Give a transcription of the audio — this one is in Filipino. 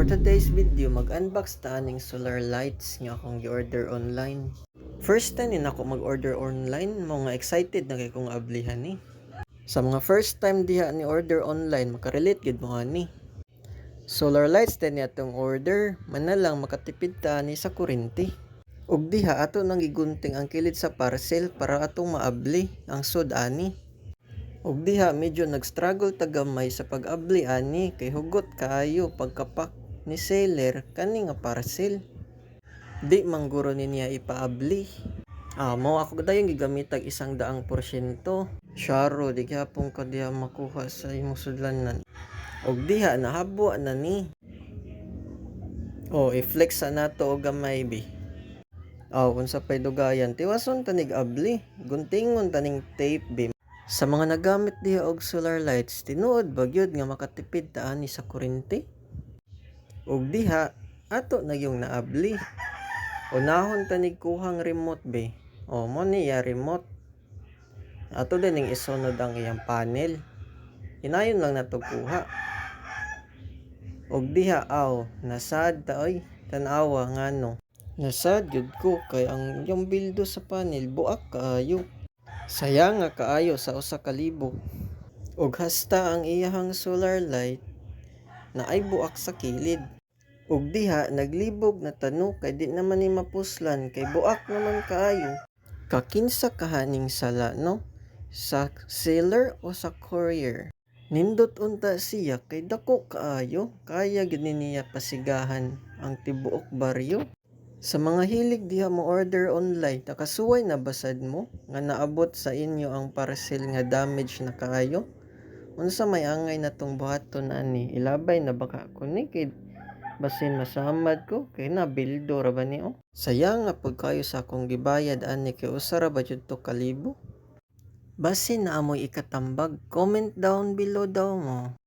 For today's video, mag-unbox ta aning solar lights nga akong gi-order online. First time din ako mag-order online, mo nga excited na kay kong ablihan ni. Sa mga first time diha ni order online, makarelate gid mo ani. Solar lights din atong order, manalang makatipid ta ni sa kuryente. Ug diha ato nang gigunting ang kilid sa parcel para atong maabli ang sud ani. Ug diha medyo nag-struggle ta gamay sa pag-abli ani kay hugot kaayo pagkapak ni seller kani nga parcel. Di mangguro ni niya ipaabli. Ah, mo ako dayon gigamitag isang daang porsyento. Syaro, di gyapon ka diha makuha sa imong sudlanan. Og diha nahabo na ni. Oh, i-flex sa nato og gamay bi. Aw, kung sa pay dugayan, tiwason tanig abli. Guntingon taning tape bi. Sa mga nagamit diha og solar lights, tinuod ba gyud nga makatipid ta ani sa kuryente? Ug diha, ato na yung naabli. Unahon tanig kuhang remote be. O mo niya remote. Ato din ning isunod ang iyang panel. Hinayon lang nato kuha. Og diha aw, nasad ta oy, tan-awa ngano. Nasad gyud ko kay ang yung bildo sa panel buak kaayo. Sayang nga kaayo sa usa ka libo. Ug hasta ang iyahang solar light na ay buak sa kilid. Ug diha naglibog na tano kay di naman ni mapuslan kay buak naman kaayo. Kakinsa kahaning sala no? Sa seller o sa courier? Nindot unta siya kay dako kaayo, kaya gid ni niya pasigahan ang tibuok baryo. Sa mga hilig diha mo order online, nakasuway na basad mo nga naabot sa inyo ang parcel nga damage na kaayo? Unsa may angay na tong buhaton ani? Ilabay na baka kuni kay basin masamad ko kay na bildo ra ba ni oh. Sayang nga pagkayo sa akong gibayad ani kay usa ra ba jud to kalibo? Basin na amoy ikatambag, comment down below daw mo.